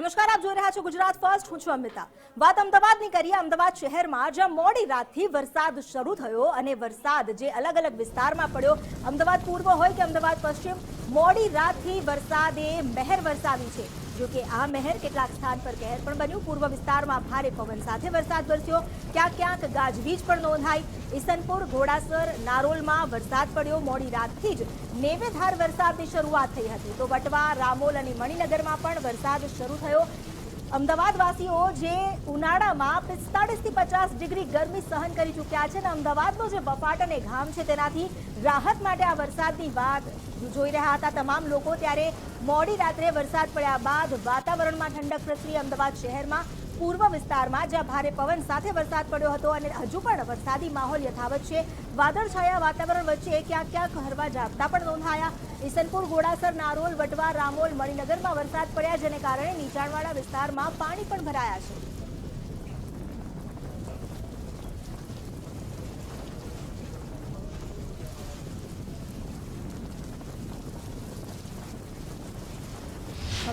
નમસ્કાર, આપ જોઈ રહ્યા છો ગુજરાત ફર્સ્ટ. હું છું અમિતા. વાત અમદાવાદની કરીએ. અમદાવાદ શહેરમાં જ્યાં મોડી રાતથી વરસાદ શરૂ થયો અને વરસાદ જે અલગ અલગ વિસ્તારમાં પડ્યો, અમદાવાદ પૂર્વ હોય કે અમદાવાદ પશ્ચિમ, મોડી રાતથી વરસાદે મહેર વરસાવી છે. જો કે આ મહેર કેટલાક સ્થાન પર કહેર પણ બન્યું. પૂર્વ વિસ્તારમાં ભારે પવન સાથે વરસાદ વરસ્યો. ક્યાંક ક્યાંક ગાજવીજ પણ નોંધાઈ. ઈસનપુર, ઘોડાસર, નારોલમાં વરસાદ પડ્યો. મોડી રાતથી જ નેવેધાર વરસાદની શરૂઆત થઈ હતી. તો વટવા, રામોલ અને મણિનગરમાં પણ વરસાદ શરૂ થયો. અમદાવાદ વાસીઓ જે ઉનાળામાં પિસ્તાળીસથી પચાસ ડિગ્રી ગરમી સહન કરી ચૂક્યા છે અને અમદાવાદનો જે બફાટ અને ઘામ છે તેનાથી રાહત માટે આ વરસાદની વાત જોઈ રહ્યા હતા. તમામ લોકો ત્યારે મોડી રાત્રે વરસાદ પડ્યા બાદ વાતાવરણમાં ઠંડક પ્રસરી અમદાવાદ શહેરમાં. પૂર્વ વિસ્તારમાં જ્યાં ભારે પવન સાથે વરસાદ પડ્યો હતો અને હજુ પણ વરસાદી માહોલ યથાવત છે. વાદળછાયા વાતાવરણ વચ્ચે ક્યાંક ક્યાંક હરવા ઝાપટા પણ નોંધાયા. ઈસનપુર, ઘોડાસર, નારોલ, વટવા, રામોલ, મણિનગરમાં વરસાદ પડ્યા, જેને કારણે નીચાણવાળા વિસ્તારમાં પાણી પણ ભરાયા છે.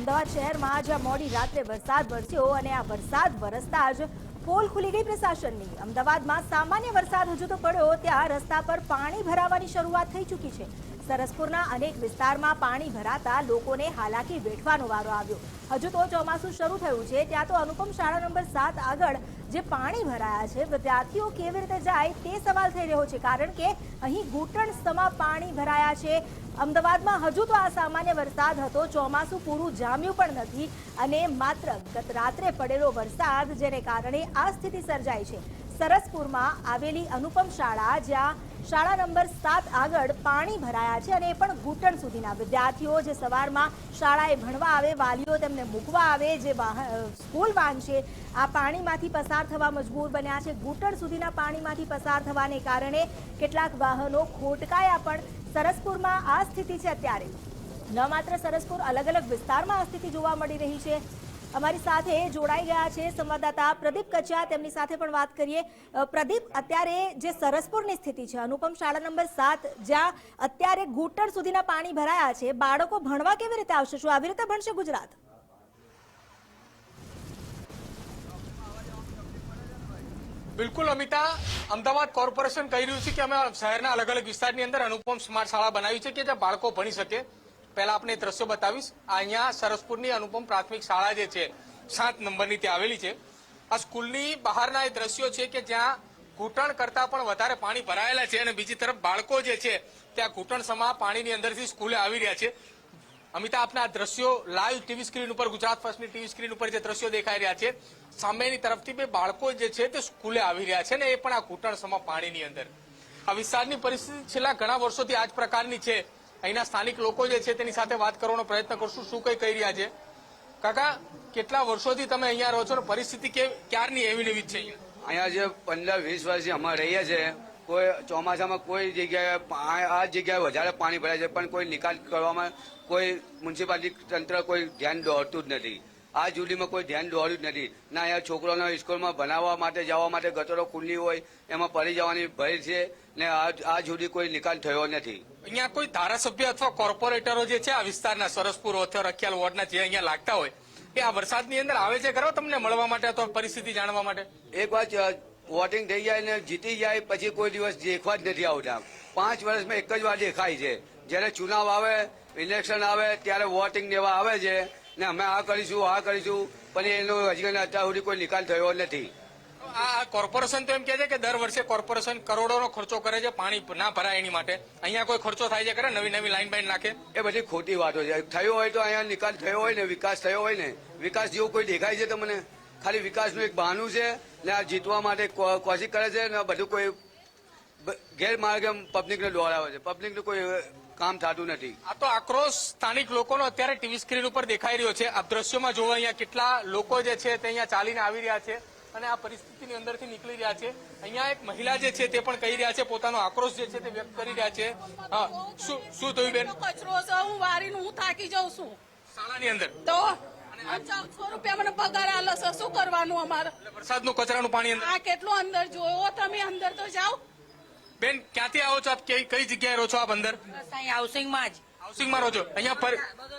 અમદાવાદ શહેરમાં જ્યાં મોડી રાત્રે વરસાદ વરસ્યો અને આ વરસાદ વરસતા જ પોલ ખુલી ગઈ પ્રશાસનની. અમદાવાદમાં સામાન્ય વરસાદ હજુ તો પડ્યો, ત્યાં રસ્તા પર પાણી ભરાવાની શરૂઆત થઈ ચૂકી છે. સરસપુરના અનેક વિસ્તારમાં પાણી ભરાતા લોકોને હાલાકી વેઠવાનો વારો આવ્યો. હજુ તો ચોમાસું શરૂ થયું છે, ત્યાં તો અનુપમ શાળા નંબર સાત આગળ જે પાણી ભરાયા છે, વિદ્યાર્થીઓ કેવી રીતે જાય તે સવાલ થઈ રહ્યો છે, કારણ કે અહીં ઘૂંટણ સમા પાણી ભરાયા છે અમદાવાદમાં હજુ તો આ સામાન્ય વરસાદ હતો. ચોમાસું પૂરું જામ્યું પણ નથી અને માત્ર ગત રાત્રે પડેલો વરસાદ, જેને કારણે આ સ્થિતિ સર્જાઈ છે. સરસપુરમાં આવેલી અનુપમ શાળા, જ્યાં શાળા નંબર સાત આગળ પાણી ભરાયા છે અને એ પણ ઘૂંટણ સુધીના. વિદ્યાર્થીઓ જે સવારમાં શાળાએ ભણવા આવે, વાલીઓ તેમને મૂકવા આવે, જે વાહન સ્કૂલ વાન છે, આ પાણીમાંથી પસાર થવા મજબૂર બન્યા છે. ઘૂંટણ સુધીના પાણીમાંથી પસાર થવાને કારણે કેટલાક વાહનો ખોટકાયા પણ સરસપુરમાં આ સ્થિતિ છે અત્યારે. ન માત્ર સરસપુર અલગ અલગ વિસ્તારમાં આ સ્થિતિ જોવા મળી રહી છે. અમારી સાથે જોડાઈ ગયા છે સંવાદદાતા પ્રદીપ કચ્યા. તેમની સાથે પણ વાત કરીએ. પ્રદીપ, અત્યારે જે સરસપુરની સ્થિતિ છે, અનુપમ શાળા નંબર સાત, જ્યાં અત્યારે ઘૂંટણ સુધીના પાણી ભરાયા છે, બાળકો ભણવા કેવી રીતે આવશે? શું આવી રીતે ભણશે ગુજરાત? બિલકુલ, અમિતા. અમદાવાદ કોર્પોરેશન કહી રહ્યું છે કે અમે શહેરના અલગ અલગ વિસ્તારની અંદર અનુપમ સ્માર્ટ શાળા બનાવી છે કે જ્યાં બાળકો ભણી શકે. પહેલા આપને દ્રશ્યો બતાવીશ. અહીંયા સરસપુરની અનુપમ પ્રાથમિક શાળા જે છે, સાત નંબરની ત્યાં આવેલી છે. આ સ્કૂલની બહારના એ દ્રશ્યો છે કે જ્યાં ઘૂંટણ કરતા પણ વધારે પાણી ભરાયેલા છે અને બીજી તરફ બાળકો જે છે, ત્યાં ઘૂંટણ સમા પાણીની અંદરથી સ્કૂલે આવી રહ્યા છે. અમિતા, આપના દ્રશ્યો લાઈવ ટીવી સ્ક્રીન ઉપર, ગુજરાત ફર્સ્ટની ટીવી સ્ક્રીન ઉપર જે દ્રશ્યો દેખાઈ રહ્યા છે, સામેની તરફથી બે બાળકો જે છે તે સ્કૂલે આવી રહ્યા છે ને એ પણ આ ઘૂંટણ સમા પાણીની અંદર. આ વિસ્તારની પરિસ્થિતિ છેલ્લા ઘણા વર્ષોથી આ જ પ્રકારની છે. અહીંના સ્થાનિક લોકો જે છે તેની સાથે વાત કરવાનો પ્રયત્ન કરશું. શું કઈ કહી રહ્યા છે? કાકા, કેટલા વર્ષોથી તમે અહીંયા રહો છો પરિસ્થિતિ કે, ક્યારની એવી ને છે અહીંયા? જે પંદર, વીસ વર્ષથી અમે રહીએ છીએ, કોઈ ચોમાસામાં કોઈ જગ્યાએ આ જગ્યાએ વધારે પાણી ભરાય છે, પણ કોઈ નિકાલ કરવામાં કોઈ મ્યુનિસિપાલિટી તંત્ર કોઈ ધ્યાન દોડતું જ નથી. આ જુલીમાં કોઈ ધ્યાન દોડ્યું જ નથી. ના, અહીંયા છોકરાઓના સ્કૂલમાં ભણાવવા માટે, જવા માટે ગટરો ખુલ્લી હોય, એમાં પડી જવાની ભય છે. ને આ આ સુધી કોઈ નિકાલ થયો નથી. અહીંયા કોઈ ધારાસભ્ય અથવા કોર્પોરેટરો જે છે આ વિસ્તારના સરસપુર અથવા રખિયાલ વોર્ડના જે અહીંયા લાગતા હોય એ આ વરસાદની અંદર આવે છે ખરો તમને મળવા માટે અથવા પરિસ્થિતિ જાણવા માટે? એક વાત વોટિંગ થઈ જાય ને જીતી જાય પછી કોઈ દિવસ દેખવા જ નથી આવતા. પાંચ વર્ષમાં એક જ વાર દેખાય છે. જ્યારે ચુનાવ આવે ઇલેક્શન આવે ત્યારે વોટિંગ દેવા આવે છે. ને અમે આ કરીશું આ કરીશું પણ એનો હજી અત્યાર સુધી કોઈ નિકાલ થયો નથી. આ કોર્પોરેશન તો એમ કે છે કે દર વર્ષે કોર્પોરેશન કરોડોનો ખર્ચો કરે છે પાણી ના ભરાય એની માટે. અહીંયા કોઈ ખર્ચો થાય છે કરે નવી નવી લાઈન બાઈન નાખે? એ બધી ખોટી વાતો છે. થયો હોય તો અહીંયા નિકાલ થયો હોય ને વિકાસ થયો હોય ને વિકાસ જેવું કોઈ દેખાય છે તમને? ખાલી વિકાસનું એક બહાનું છે ને આ જીતવા માટે કોશિશ કરે છે ને બધું કોઈ ગેરમાર્ગે પબ્લિકને દોડાવે છે. પબ્લિકનું કોઈ કામ થતું નથી. આ તો આક્રોશ સ્થાનિક લોકોનો અત્યારે ટીવી સ્ક્રીન ઉપર દેખાઈ રહ્યો છે. આ દ્રશ્યોમાં જોવા અહીંયા કેટલા લોકો જે છે તે અહીંયા ચાલીને આવી રહ્યા છે. અને આ પરિસ્થિતિની અંદરથી નીકળી રહ્યા છે. અહીંયા એક મહિલા જે છે તે પણ કહી રહ્યા છે પોતાનો આક્રોશ જે છે તે વ્યક્ત કરી રહ્યા છે. શું શું થયું બેન? કચરો છે હું વારીને હું થાકી જાઉં છું. શાળાની અંદર? તો ચૌદસો રૂપિયા મને પગાર આલો છે શું કરવાનું અમારે? વરસાદનું કચરાનું પાણી અંદર? આ કેટલું અંદર જોયો તમે અંદર તો જાઓ. બેન ક્યાંથી આવો છો આપ? કઈ કઈ જગ્યાએ રહો છો આપ અંદર? હાઉસિંગમાં જ. હાઉસિંગમાં રહો છો? અહીંયા પર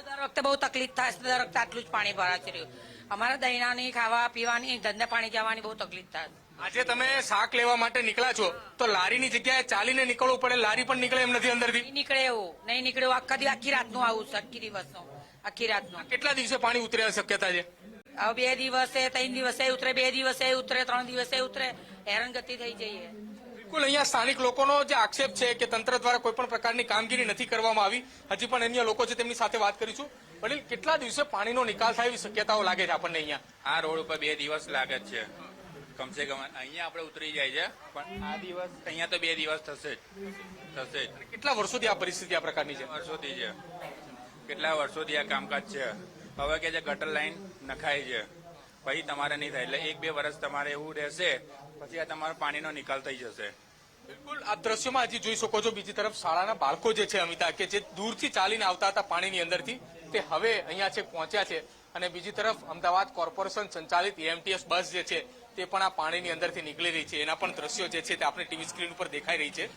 દર વખતે બહુ તકલીફ થાય છે દર વખતે આટલું જ પાણી ભરાય છે રહ્યું. અમારે દહીનાની ખાવા પીવાની ધંધા પાણી જવાની બહુ તકલીફ થાય. આજે તમે શાક લેવા માટે નીકળ્યા છો તો લારીની જગ્યાએ ચાલીને નીકળવું પડે લારી પણ નીકળે એમ નથી અંદરથી? નહીં નીકળે એવું. નહીં નીકળે આખા દિવસ આખી રાતનું આવું આખી દિવસનું. આખી રાતનું. કેટલા દિવસે પાણી ઉતરે શક્યતા છે? હવે બે દિવસે ત્રણ દિવસે ઉતરે બે દિવસે ઉતરે ત્રણ દિવસે ઉતરે. હેરાનગતિ થઈ જઈએ. બિલકુલ અહીંયા સ્થાનિક લોકોનો જે આક્ષેપ છે કે તંત્ર દ્વારા કોઈ પણ પ્રકારની કામગીરી નથી કરવામાં આવી હજી પણ અન્ય લોકો છે તેમની સાથે વાત કરીશું. વડીલ કેટલા દિવસે પાણીનો નિકાલ થાય એવી શક્યતાઓ લાગે છે આપણને અહીંયા? આ રોડ ઉપર બે દિવસ લાગે છે. કમસે કમ અહીંયા આપણે ઉતરી જાય છે પણ આ દિવસ અહીંયા તો બે દિવસ થશે જ. થશે જ. કેટલા વર્ષોથી આ પરિસ્થિતિ આ પ્રકારની છે? વર્ષોથી છે? કેટલા વર્ષોથી આ કામકાજ છે? હવે કે જે ગટર લાઈન નખાય છે. પછી તમારે નહીં થાય. એટલે એક બે વર્ષ તમારે એવું રહેશે પછી આ તમારો પાણીનો નિકાલ થઈ જશે. બિલકુલ. આ દ્રશ્યમાં હજી જોઈ શકો છો બીજી તરફ શાળાના બાળકો જે છે અમિતા કે જે દૂરથી ચાલીને આવતા હતા પાણીની અંદરથી. તે હવે અહીંયા છે, પહોંચ્યા છે. અને બીજી તરફ અમદાવાદ કોર્પોરેશન સંચાલિત એમટીએસ બસ જે છે, તે પણ આ પાણીની અંદરથી નીકળી રહી છે. એના પણ દ્રશ્યો જે છે, તે આપણે ટીવી સ્ક્રીન ઉપર દેખાઈ રહી છે.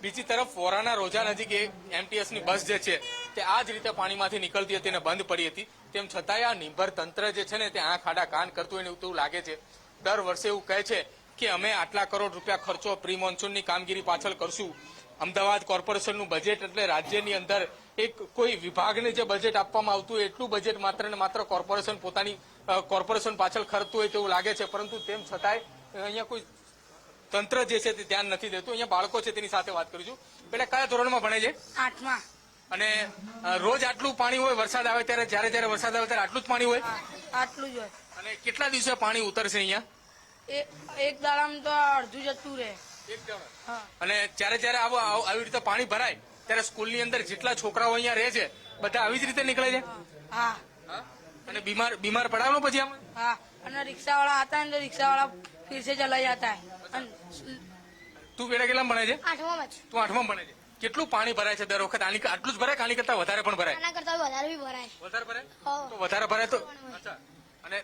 બીજી તરફ વોરાના રોજા નજીક એમટીએસની બસ જે છે, તે આ જ રીતે પાણીમાંથી નીકળતી હતી અને બંધ પડી હતી. તેમ છતાંય આ નિર્ભર તંત્ર જે છે ને, તે આંખ આડા કાન કરતું હોય એવું લાગે છે. દર વર્ષે એવું કહે છે કે અમે આટલા કરોડ રૂપિયા ખર્ચો પ્રી મોન્સૂનની કામગીરી પાછળ કરશું. અમદાવાદ કોર્પોરેશનનું બજેટ એટલે રાજ્યની અંદર એક કોઈ વિભાગને જે બજેટ આપવામાં આવતું એટલું બજેટ માત્ર ને માત્ર કોર્પોરેશન પોતાની કોર્પોરેશન પાછળ ખર્ચતું હોય તેવું લાગે છે. પરંતુ તેમ છતાંય અહીંયા કોઈ તંત્ર જે છે તે ધ્યાન નથી દેતું. અહીંયા બાળકો છે તેની સાથે વાત કરીશું પેલા કયા ધોરણમાં ભણે છે? આઠમા. અને રોજ આટલું પાણી હોય વરસાદ આવે ત્યારે જ્યારે જ્યારે વરસાદ આવે ત્યારે આટલું જ પાણી હોય? આટલું જ હોય. અને કેટલા દિવસે પાણી ઉતરશે અહીંયા? એક દાડામાં તો અડધું જતું રહે. અને જયારે જ્યારે આવો આવી રીતે પાણી ભરાય ત્યારે સ્કૂલની અંદર જેટલા છોકરાઓ અહીંયા રહે છે બધા આવી જ રીતે નીકળે છે? અને બીમાર બીમાર પડાવનો પછી આમ? હા. અને રિક્ષાવાળા હતા ને રિક્ષાવાળા ફિરસે ચલાઈ જતા તું બેટા કેટલા ભણે છે? તું આઠમાં ભણે છે? કેટલું પાણી ભરાય છે દર વખત? આની આટલું જ ભરાય આની કરતા વધારે પણ ભરાય? આના વધારે બી ભરાય. વધારે ભરાય? તો વધારે ભરાય તો અને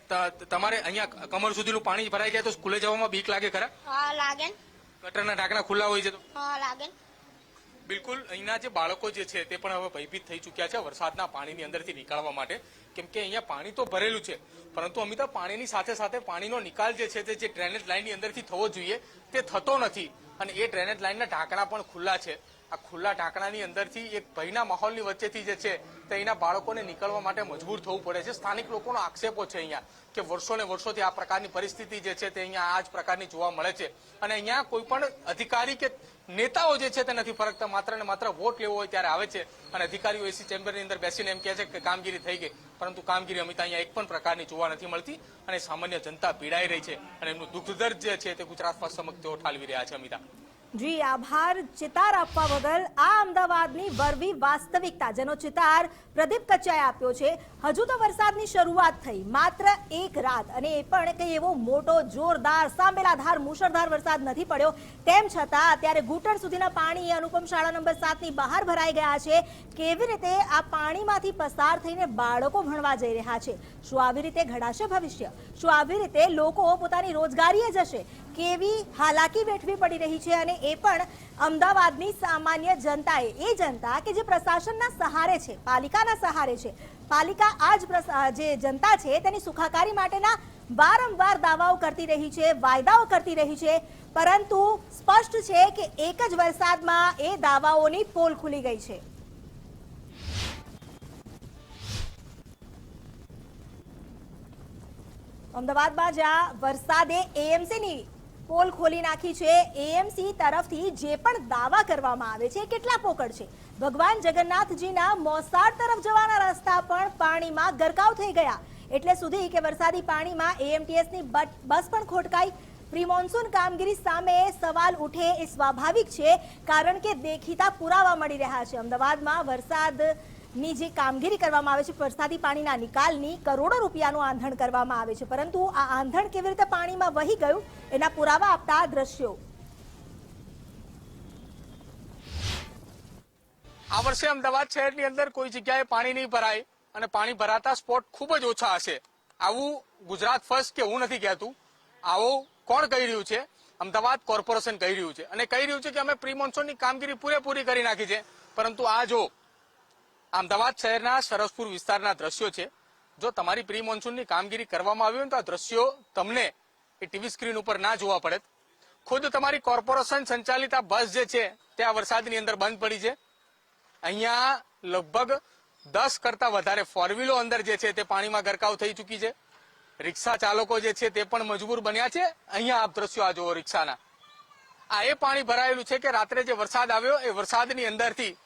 તમારે અહીંયા કમર સુધીનું પાણી ભરાઈ જાય તો સ્કૂલે જવામાં બીક લાગે ખરા? લાગે ને. ગટરના ઢાંકણા ખુલ્લા હોય છે તો? હા લાગે બિલકુલ. અહીંના જે બાળકો જે છે તે પણ હવે ભયભીત થઈ ચૂક્યા છે વરસાદના પાણીની અંદરથી નીકળવા માટે. કેમ કે અહીંયા પાણી તો ભરેલું છે. પરંતુ અમિતા પાણીની સાથે સાથે પાણીનો નિકાલ જે છે તે જે ડ્રેનેજ લાઇનની અંદરથી થવો જોઈએ તે થતો નથી. અને એ ડ્રેનેજ લાઇનના ઢાંકણા પણ ખુલ્લા છે. આ ખુલ્લા ઢાંકણાની અંદરથી એક ભયના માહોલની વચ્ચેથી જે છે તે અહીંના બાળકોને નીકળવા માટે મજબૂર થવું પડે છે. સ્થાનિક લોકોનો આક્ષેપો છે અહીંયા કે વર્ષોને વર્ષોથી આ પ્રકારની પરિસ્થિતિ જે છે તે અહીંયા આ જ પ્રકારની જોવા મળે છે. અને અહીંયા કોઈ પણ અધિકારી કે નેતાઓ જે છે તે નથી. ફરકતા માત્ર ને માત્ર વોટ લેવો હોય ત્યારે આવે છે. અને અધિકારીઓ એસી ચેમ્બરની અંદર બેસીને એમ કહે છે કે કામગીરી થઈ ગઈ. પરંતુ કામગીરી અમિતા અહીંયા એક પણ પ્રકારની જોવા નથી મળતી અને સામાન્ય જનતા પીડાઈ રહી છે. અને એમનું દુઃખ જે છે તે ગુજરાત સમક્ષ તેઓ ઠાલવી રહ્યા છે અમિતા. જી, આભાર. ચિતાર આપવા બદલ આ અમદાવાદની વરવી વાસ્તવિકતા, જેનો ચિતાર પ્રદીપ કચ્છાએ આપ્યો છે. હજુ તો વરસાદની શરૂઆત થઈ, માત્ર એક રાત. અને એ પણ કંઈ એવો મોટો, જોરદાર સાંભેલાધાર મુશળધાર વરસાદ નથી પડ્યો. તેમ છતાં, અત્યારે ઘૂંટણ સુધીના પાણી અનુપમ શાળા નંબર સાતની બહાર ભરાઈ ગયા છે. કેવી રીતે આ પાણીમાંથી પસાર થઈને બાળકો ભણવા જઈ રહ્યા છે? શું આવી રીતે ઘડાશે ભવિષ્ય? શું આવી રીતે લોકો પોતાની રોજગારીએ જશે? કેવી હાલાકી વેઠવી પડી રહી છે? અને એ પણ અમદાવાદની સામાન્ય જનતાએ. એ જનતા કે જે પ્રશાસનના સહારે છે, પાલિકાના સહારે છે. પાલિકા આ જ જે જનતા છે તેની સુખાકારી માટેના વારંવાર દાવાઓ કરતી રહી છે, વાયદાઓ કરતી રહી છે. પરંતુ સ્પષ્ટ છે કે એક જ વરસાદમાં એ દાવાઓની પોલ ખુલી ગઈ છે. અમદાવાદમાં જ્યાં વરસાદે એએમસીની પોલ ખોલી નાખી છે. એએમસી તરફથી જે પણ દાવા કરવામાં આવે છે, કેટલા પોકળ છે? ભગવાન જગન્નાથજીના મોસાળ તરફ જવાના રસ્તા પણ પાણીમાં ગરકાવ થઈ ગયા. એટલે સુધી કે વરસાદી પાણીમાં એએમટીએસની બસ પણ ખોટકાઈ. પ્રી મોન્સૂન કામગીરી સામે સવાલ ઉઠે એ સ્વાભાવિક છે, કારણ કે દેખીતા પુરાવા મળી રહ્યા છે. અમદાવાદમાં વરસાદની જે કામગીરી કરવામાં આવે છે, વરસાદી પાણીના નિકાલની કરોડો રૂપિયાનું આંધણ કરવામાં આવે છે. પરંતુ આ આંધણ કેવી રીતે પાણીમાં વહી ગયું, એના પુરાવા આપતા આ દ્રશ્યો. આ વર્ષે અમદાવાદ શહેરની અંદર કોઈ જગ્યાએ પાણી નહીં ભરાય અને પાણી ભરાતા સ્પોટ ખૂબ જ ઓછા હશે. આવું ગુજરાત ફર્સ્ટ કે હું નથી કહેતું. આવો કોણ કહી રહ્યું છે? અમદાવાદ કોર્પોરેશન કહી રહ્યું છે. અને કહી રહ્યું છે કે અમે પ્રી મોન્સૂનની કામગીરી પૂરેપૂરી કરી નાખી છે. પરંતુ આ જો અમદાવાદ શહેરના સરસપુર વિસ્તારના દ્રશ્યો છે. જો તમારી પ્રી મોન્સૂનની કામગીરી કરવામાં આવી હોય તો આ દ્રશ્યો તમને એ ટીવી સ્ક્રીન ઉપર ના જોવા પડે. ખુદ તમારી કોર્પોરેશન સંચાલિત આ બસ જે છે, તે આ વરસાદની અંદર બંધ પડી છે. અહીંયા લગભગ દસ કરતા વધારે ફોર વ્હીલો અંદર જે છે, તે પાણીમાં ગરકાવ થઈ ચૂકી છે. રિક્ષા ચાલકો જે છે, તે પણ મજબૂર બન્યા છે. અહીંયા આપ દ્રશ્યો આ જુઓ રિક્ષાના. આ એ પાણી ભરાયેલું છે કે રાત્રે જે વરસાદ આવ્યો, એ વરસાદની અંદરથી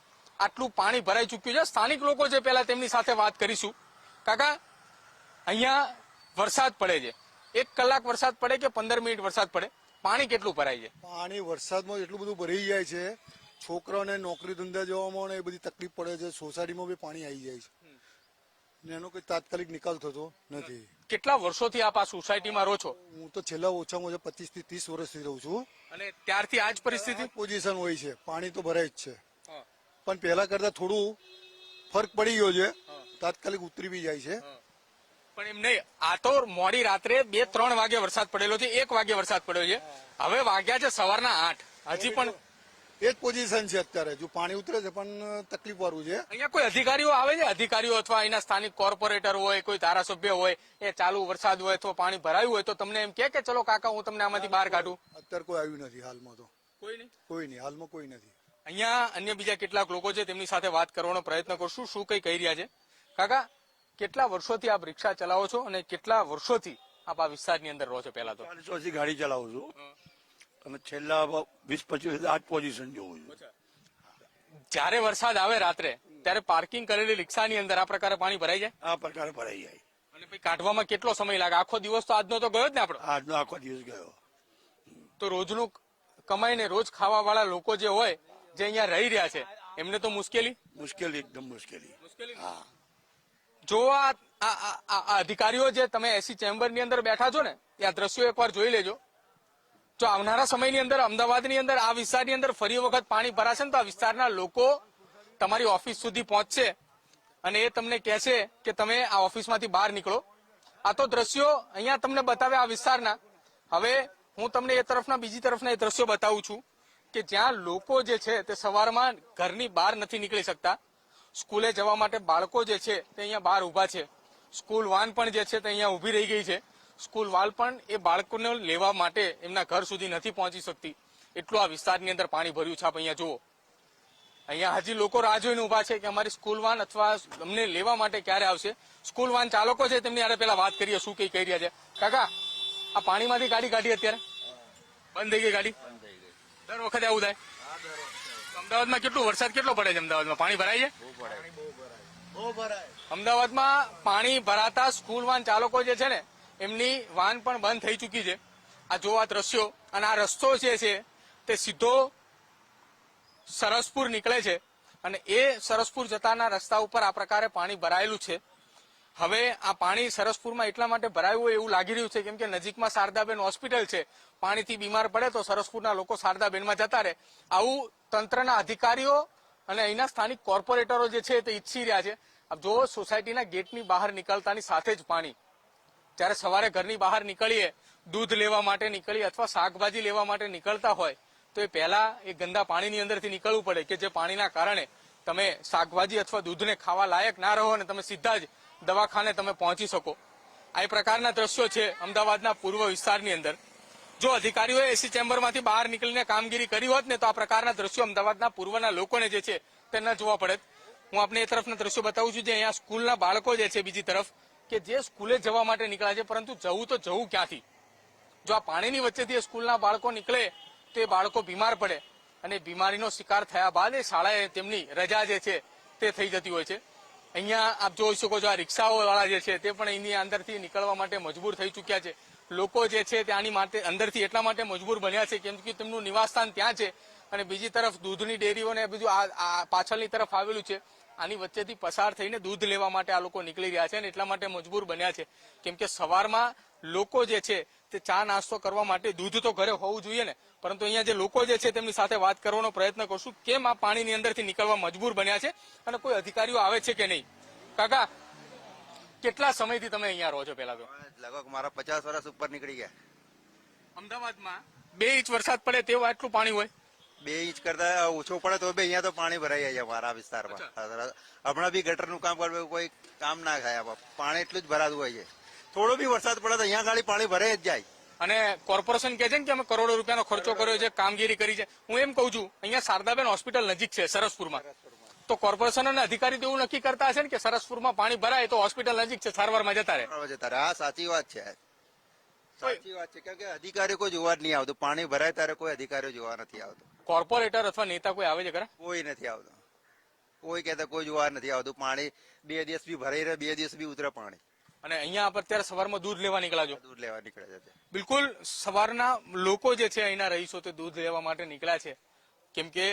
આટલું પાણી ભરાઈ ચૂક્યું છે. સ્થાનિક લોકો છે પહેલા તેમની સાથે વાત કરીશું. કાકા અહીંયા વરસાદ પડે છે. એક કલાક વરસાદ પડે કે પંદર મિનિટ વરસાદ પડે? પાણી કેટલું ભરાય છે? પાણી વરસાદમાં એટલું બધું ભરાઈ જાય છે. છોકરાઓને નોકરી ધંધા જવામાં એ બધી તકલીફ પડે છે. સોસાયટીમાં બી પાણી આવી જાય છે. ને એનો કોઈ તાત્કાલિક નિકાલ થતો નથી. કેટલા વર્ષોથી આપ આ સોસાયટીમાં રહો છો? હું તો છેલ્લા ઓછામાં ઓછા પચીસથી ત્રીસ વર્ષથી રહું છું. અને ત્યારથી આ જ પરિસ્થિતિ? પોઝિશન હોય છે. પાણી તો ભરાય જ છે. પણ પહેલા કરતા થોડું ફરક પડી ગયો છે. તાત્કાલિક ઉતરી બી જાય છે. પણ એમ નહીં આ તો મોડી રાત્રે બે ત્રણ વાગે વરસાદ પડેલો છે એક વાગે વરસાદ પડ્યો છે. હવે વાગ્યા છે સવારના આઠ. હજી પણ એ જ પોઝિશન છે અત્યારે. જો પાણી ઉતરે છે પણ તકલીફ વાળું છે. અહીંયા કોઈ અધિકારીઓ આવે છે? અધિકારીઓ અથવા અહીંના સ્થાનિક કોર્પોરેટર હોય કોઈ ધારાસભ્ય હોય એ ચાલુ વરસાદ હોય અથવા પાણી ભરાયું હોય તો તમને એમ કે કે ચલો કાકા હું તમને આમાંથી બહાર કાઢું. અત્યારે કોઈ આવ્યું નથી હાલમાં તો. કોઈ નહીં? કોઈ નહીં. હાલમાં કોઈ નથી. અહીંયા અન્ય બીજા કેટલાક લોકો છે તેમની સાથે વાત કરવાનો પ્રયત્ન કરશું. શું કઈ કહી રહ્યા છે? કાકા કેટલા વર્ષોથી આપ રિક્ષા ચલાવો છો અને કેટલા વર્ષોથી આપ આ વિસ્તારની અંદર રહો છો પહેલા તો? ચાલીસ ગાડી ચલાવું છું. અને છેલ્લા વીસ પચીસ વર્ષથી આ પોઝિશન જોઉં છું જ્યારે વરસાદ આવે રાત્રે ત્યારે પાર્કિંગ કરેલી રિક્ષાની અંદર આ પ્રકારે પાણી ભરાઈ જાય? આ પ્રકારે ભરાઈ જાય. અને પછી કાઢવામાં કેટલો સમય લાગે? આખો દિવસ તો આજનો તો ગયો જ ને આપણો. આજનો આખો દિવસ ગયો. તો રોજનું કમાઈને રોજ ખાવા વાળા લોકો જે હોય જે અહીંયા રહી રહ્યા છે એમને તો મુશ્કેલી? મુશ્કેલી એકદમ મુશ્કેલી. હા. જો આ આ- આ- આ અધિકારીઓ જે તમે એસી ચેમ્બરની અંદર બેઠા છો ને એ આ દ્રશ્યો એકવાર જોઈ લેજો. જો આવનારા સમયની અંદર અમદાવાદની અંદર આ વિસ્તારની અંદર ફરી વખત પાણી ભરાશે ને તો આ વિસ્તારના લોકો તમારી ઓફિસ સુધી પહોંચશે. અને એ તમને કહેશે કે તમે આ ઓફિસમાંથી બહાર નીકળો. આ તો દ્રશ્યો અહીંયા તમને બતાવે આ વિસ્તારના. હવે હું તમને એ તરફના બીજી તરફના એ દ્રશ્યો બતાવું છું. કે જ્યાં લોકો જે છે તે સવારમાં ઘરની બહાર નથી નીકળી શકતા. સ્કૂલે જવા માટે બાળકો જે છે તે અહીંયા બહાર ઊભા છે. સ્કૂલ વાન પણ જે છે તે અહીંયા ઊભી રહી ગઈ છે. સ્કૂલ વાલ પણ એ બાળકોને લેવા માટે એમના ઘર સુધી નથી પહોંચી શકતી. એટલું આ વિસ્તારની અંદર પાણી ભર્યું છે. આપ અહીંયા જુઓ. અહીંયા હજી લોકો રાહ જોઈને ઊભા છે કે અમારી સ્કૂલ વાન અથવા અમને લેવા માટે ક્યારે આવશે. સ્કૂલ વાન ચાલકો છે તેમની આરે પેલા વાત કરીએ, શું કઈ કહી રહ્યા છે. કાકા, આ પાણીમાંથી ગાડી કાઢી અત્યારે? બંધ થઈ ગઈ ગાડી? દર વખતે આવું થાય? અમદાવાદમાં કેટલું? વરસાદ કેટલો પડે છે અમદાવાદમાં? પાણી ભરાય છે? અમદાવાદમાં પાણી ભરાતા સ્કૂલ વાન ચાલકો જે છે ને એમની વાન પણ બંધ થઈ ચૂકી છે. આ જો આ દ્રશ્યો અને આ રસ્તો જે છે તે સીધો સરસપુર નીકળે છે. અને એ સરસપુર જતાના રસ્તા ઉપર આ પ્રકારે પાણી ભરાયેલું છે. હવે આ પાણી સરસપુરમાં એટલા માટે ભરાયું હોય એવું લાગી રહ્યું છે, કેમ કે નજીકમાં શારદાબેન હોસ્પિટલ છે. પાણીથી બીમાર પડે તો સરસપુરના લોકો શારદાબેનમાં જતા રહે. આવું તંત્રના અધિકારીઓ અને અહીંના સ્થાનિક કોર્પોરેટરો જે છે તે ઈચ્છી રહ્યા છે. જો સોસાયટીના ગેટની બહાર નીકળતાની સાથે જ પાણી. જ્યારે સવારે ઘરની બહાર નીકળીએ, દૂધ લેવા માટે નીકળીએ અથવા શાકભાજી લેવા માટે નીકળતા હોય, તો એ પહેલા એ ગંદા પાણીની અંદરથી નીકળવું પડે કે જે પાણીના કારણે તમે શાકભાજી અથવા દૂધને ખાવા લાયક ના રહો અને તમે સીધા જ દવાખાને તમે પહોંચી શકો. આ એ પ્રકારના દ્રશ્યો છે અમદાવાદના પૂર્વ વિસ્તારની અંદર. જો અધિકારીઓએ એસી ચેમ્બરમાંથી બહાર નીકળીને કામગીરી કરી હોત ને તો આ પ્રકારના દ્રશ્યો અમદાવાદના પૂર્વના લોકોને જે છે તે ન જોવા પડે હું આપને એ તરફના દ્રશ્યો બતાવું છું જે અહીંયા સ્કૂલના બાળકો જે છે બીજી તરફ, કે જે સ્કૂલે જવા માટે નીકળ્યા છે, પરંતુ જવું તો જવું ક્યાંથી? જો આ પાણીની વચ્ચેથી સ્કૂલના બાળકો નીકળે, તો એ બાળકો બીમાર પડે. અને બીમારીનો શિકાર થયા બાદ એ શાળાએ તેમની રજા જે છે તે થઈ જતી હોય છે. અહીંયા આપ જોઈ શકો છો આ રિક્ષાઓ વાળા જે છે તે પણ એની અંદરથી નીકળવા માટે મજબૂર થઈ ચૂક્યા છે. લોકો જે છે ત્યાંની માટે અંદરથી એટલા માટે મજબૂર બન્યા છે કેમ કે તેમનું નિવાસસ્થાન ત્યાં છે અને બીજી તરફ દૂધની ડેરીઓ ને બધું આ પાછળની તરફ આવેલું છે. આની વચ્ચેથી પસાર થઈને દૂધ લેવા માટે આ લોકો નીકળી રહ્યા છે અને એટલા માટે મજબૂર બન્યા છે. કેમ કે સવારમાં લોકો જે છે તે ચા નાસ્તો કરવા માટે દૂધ તો ઘરે હોવું જોઈએ ને. પરંતુ અહીંયા જે લોકો જે છે તેમની સાથે વાત કરવાનો પ્રયત્ન કરશું કેમ આ પાણીની અંદરથી નીકળવા મજબૂર બન્યા છે અને કોઈ અધિકારીઓ આવે છે કે નહીં? કાકા કેટલા સમયથી તમે અહીંયા રહો છો પેલા તો? લગભગ મારા પચાસ વર્ષ ઉપર નીકળી ગયા. અમદાવાદમાં બે ઇંચ વરસાદ પડે તેવું આટલું પાણી હોય? બે ઇંચ કરતા ઓછો પડે તો બી અહીંયા તો પાણી ભરાઈ જાય મારા વિસ્તારમાં. હમણાં બી ગટરનું કામ કરવું કોઈ કામ ના થાય પાણી એટલું જ ભરાતું હોય છે. થોડો બી વરસાદ પડે તો અહીંયા ગાડી પાણી ભરે જ જાય. અને કોર્પોરેશન કહે છે કે અમે કરોડો રૂપિયાનો ખર્ચો કર્યો છે કામગીરી કરી છે. હું એમ કહું છું અહીંયા શારદાબેન હોસ્પિટલ નજીક છે સરસપુરમાં. તો કોર્પોરેશન અને અધિકારી તો એવું નક્કી કરતા હશે ને કે સરસપુરમાં પાણી ભરાય તો હોસ્પિટલ નજીક છે સારવારમાં જતા રહે. છે તારે હા સાચી વાત છે. સાચી વાત છે. કેમ કે અધિકારી કોઈ જોવા જ નહીં આવતું. પાણી ભરાય ત્યારે કોઈ અધિકારીઓ જોવા નથી આવતું. કોર્પોરેટર અથવા નેતા કોઈ આવે છે ખરા? કોઈ નથી આવતું. કોઈ કહેતા કોઈ જોવા નથી આવતું. પાણી બે દિવસ બી ભરાઈ રહે બે દિવસ બી ઉતરે પાણી. અને અહીંયા પર અત્યારે સવારમાં દૂધ લેવા નીકળ્યા છો દૂધ લેવા નીકળ્યા છે બિલકુલ સવારના લોકો જે છે અહીંના રહીશો તે દૂધ લેવા માટે નીકળ્યા છે. કેમ કે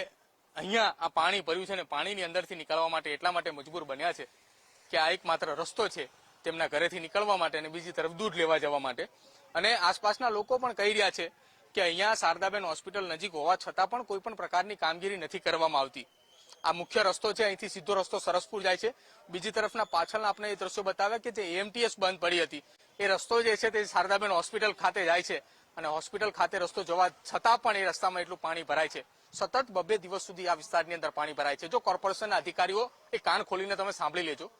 અહીંયા આ પાણી ભર્યું છે અને પાણીની અંદરથી નીકળવા માટે એટલા માટે મજબૂર બન્યા છે કે આ એક માત્ર રસ્તો છે તેમના ઘરેથી નીકળવા માટે અને બીજી તરફ દૂધ લેવા જવા માટે. અને આસપાસના લોકો પણ કહી રહ્યા છે કે અહીંયા શારદાબેન હોસ્પિટલ નજીક હોવા છતાં પણ કોઈ પણ પ્રકારની કામગીરી નથી કરવામાં આવતી. આ મુખ્ય રસ્તો છે, અહીંથી સીધો રસ્તો સરસપુર જાય છે. બીજી તરફના પાછળના આપણે એ દ્રશ્યો બતાવ્યા કે જે એએમટીએસ બંધ પડી હતી. એ રસ્તો જે છે તે શારદાબેન હોસ્પિટલ ખાતે જાય છે અને હોસ્પિટલ ખાતે રસ્તો જવા છતાં પણ એ રસ્તામાં એટલું પાણી ભરાય છે. સતત બબે દિવસ સુધી આ વિસ્તારની અંદર પાણી ભરાય છે. જો કોર્પોરેશનના અધિકારીઓ એ કાન ખોલીને તમે સાંભળી લેજો.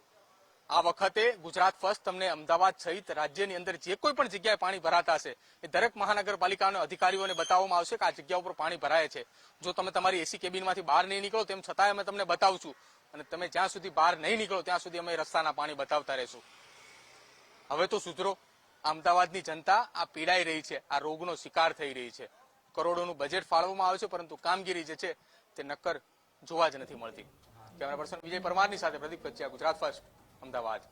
આ વખતે ગુજરાત ફર્સ્ટ તમને અમદાવાદ સહિત રાજ્યની અંદર જે કોઈ પણ જગ્યાએ પાણી ભરાતા હશે, એ દરેક મહાનગરપાલિકાના અધિકારીઓને બતાવવામાં આવશે કે આ જગ્યા ઉપર પાણી ભરાય છે. જો તમે તમારી એસી કેબિનમાંથી બહાર નહીં નીકળો, તેમ છતાંય અમે તમને બતાવશું અને તમે જ્યાં સુધી બહાર નહીં નીકળો, ત્યાં સુધી અમે રસ્તાના પાણી બતાવતા રહેશું. હવે તો સુધરો, અમદાવાદની જનતા આ પીડાઈ રહી છે, આ રોગનો શિકાર થઈ રહી છે. કરોડોનું બજેટ ફાળવવામાં આવે છે, પરંતુ કામગીરી જે છે, તે નક્કર જોવા જ નથી મળતી. કેમેરા પર્સન વિજય પરમારની સાથે પ્રદીપ કચ્છિયા, ગુજરાત ફર્સ્ટ. અમદાવાદ.